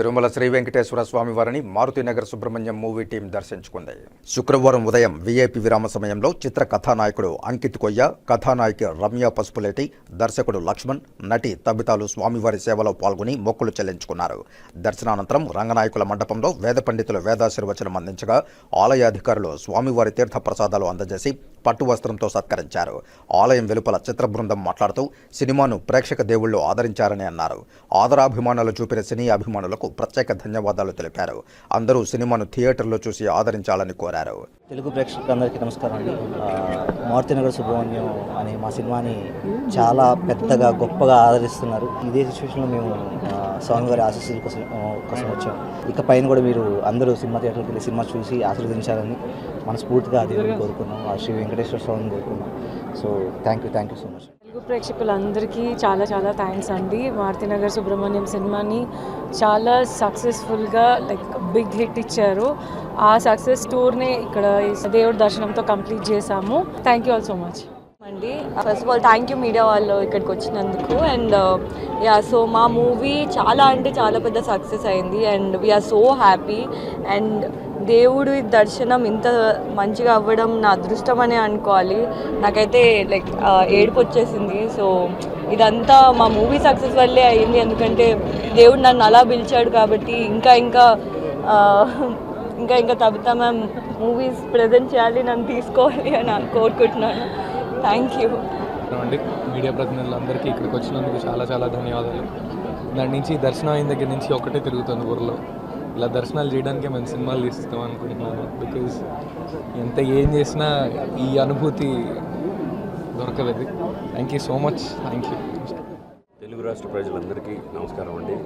తిరుమల శ్రీ వెంకటేశ్వర స్వామి వారిని Marutinagar Subrahmanyam movie team దర్శించుకుంది. శుక్రవారం ఉదయం వీఐపీ విరామ సమయంలో చిత్ర కథానాయకుడు అంకిత్ కొయ్య కథానాయకి రమ్య పసుపులేటి దర్శకుడు లక్ష్మణ్ నటి తబితాలు స్వామివారి సేవలో పాల్గొని మొక్కులు చెల్లించుకున్నారు. దర్శనానంతరం రంగనాయకుల మండపంలో వేద పండితులు వేదాశీర్వచనం అందించగా ఆలయాధికారులు స్వామివారి తీర్థ ప్రసాదాలు అందజేసి పట్టు వస్త్రంతో సత్కరించారు. ఆలయం వెలుపల చిత్ర బృందం మాట్లాడుతూ సినిమాను ప్రేక్షక దేవుళ్ళు ఆదరించారని అన్నారు. ఆదరాభిమానాలు చూపిన సినీ అభిమానులకు ప్రత్యేక ధన్యవాదాలు తెలిపారు. అందరూ సినిమాను థియేటర్లో చూసి ఆదరించాలని కోరారు. తెలుగు ప్రేక్షకులందరికీ నమస్కారం అండి. మారుతినగర్ సుబ్రహ్మణ్యం అనే మా సినిమాని చాలా పెద్దగా గొప్పగా ఆదరిస్తున్నారు. ఇదే సిచ్యువేషన్లో మేము స్వామి స్వామివారి ఆశీస్సుల కోసం కోసం వచ్చాం. ఇక పైన కూడా మీరు అందరూ సినిమా థియేటర్కి వెళ్ళి సినిమా చూసి ఆశీర్వదించాలని మనస్ఫూర్తిగా అది కోరుకున్నాం. ఆ శ్రీ వెంకటేశ్వర స్వామిని కోరుకున్నాం so thank you thank you so much Telugu ప్రేక్షకులందరికీ చాలా చాలా థ్యాంక్స్ అండి. మారుతినగర్ సుబ్రహ్మణ్యం సినిమాని చాలా సక్సెస్ఫుల్గా లైక్ బిగ్ హిట్ ఇచ్చారు. ఆ సక్సెస్ టూర్ని ఇక్కడ ఈ దేవుడి దర్శనంతో కంప్లీట్ చేశాము. Thank you all so much అండి first of all thank you media వాళ్ళు ఇక్కడికి వచ్చినందుకు. అండ్ యా సో మా మూవీ చాలా అంటే చాలా పెద్ద సక్సెస్ అయింది. And we are so happy and దేవుడి దర్శనం ఇంత మంచిగా అవ్వడం నా అదృష్టం అనే అనుకోవాలి. నాకైతే లైక్ ఏడుపు వచ్చేసింది. సో ఇదంతా మా మూవీ సక్సెస్ వల్లే అయింది. ఎందుకంటే దేవుడు నన్ను అలా పిలిచాడు కాబట్టి ఇంకా ఇంకా ఇంకా ఇంకా తబితా మ్యామ్ మూవీస్ ప్రజెంట్ చేయాలి నన్ను తీసుకోవాలి అని కోరుకుంటున్నాను. Thank you. అండి మీడియా ప్రతినిధులందరికీ ఇక్కడికి వచ్చినందుకు చాలా చాలా ధన్యవాదాలు. దాని నుంచి దర్శనం అయిన దగ్గర నుంచి ఒకటే తిరుగుతుంది ఊర్లో. ఇలా దర్శనాలు చేయడానికే మేము సినిమాలు తీస్తాం అనుకుంటున్నాను బికాజ్ ఎంత ఏం చేసినా ఈ అనుభూతి దొరకలేదు. Thank you so much thank you Telugu రాష్ట్ర ప్రజలందరికీ నమస్కారం అండి.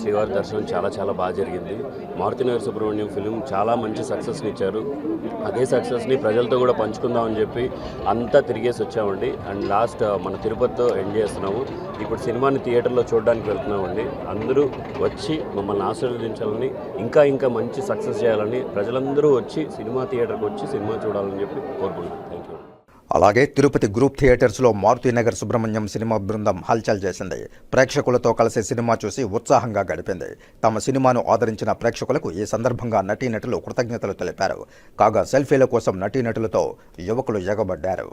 శ్రీవారి దర్శనం చాలా చాలా బాగా జరిగింది. మారుతినగర్ సుబ్రహ్మణ్యం ఫిలిం చాలా మంచి సక్సెస్ని ఇచ్చారు. అదే సక్సెస్ని ప్రజలతో కూడా పంచుకుందామని చెప్పి అంతా తిరిగేసి వచ్చామండి. అండ్ లాస్ట్ మన తిరుపతితో ఎండ్ చేస్తున్నాము. ఇప్పుడు సినిమాని థియేటర్లో చూడడానికి వెళ్తున్నామండి. అందరూ వచ్చి మమ్మల్ని ఆశీర్వదించాలని ఇంకా ఇంకా మంచి సక్సెస్ చేయాలని ప్రజలందరూ వచ్చి సినిమా థియేటర్కి వచ్చి సినిమా చూడాలని చెప్పి కోరుకుంటున్నాను థ్యాంక్ యూ అలాగే తిరుపతి గ్రూప్ థియేటర్స్లో మారుతినగర్ సుబ్రహ్మణ్యం సినిమా బృందం హల్చల్ చేసింది. ప్రేక్షకులతో కలిసి సినిమా చూసి ఉత్సాహంగా గడిపింది. తమ సినిమాను ఆదరించిన ప్రేక్షకులకు ఈ సందర్భంగా నటీనటులు కృతజ్ఞతలు తెలిపారు. కాగా సెల్ఫీల కోసం నటీనటులతో యువకులు ఎగబడ్డారు.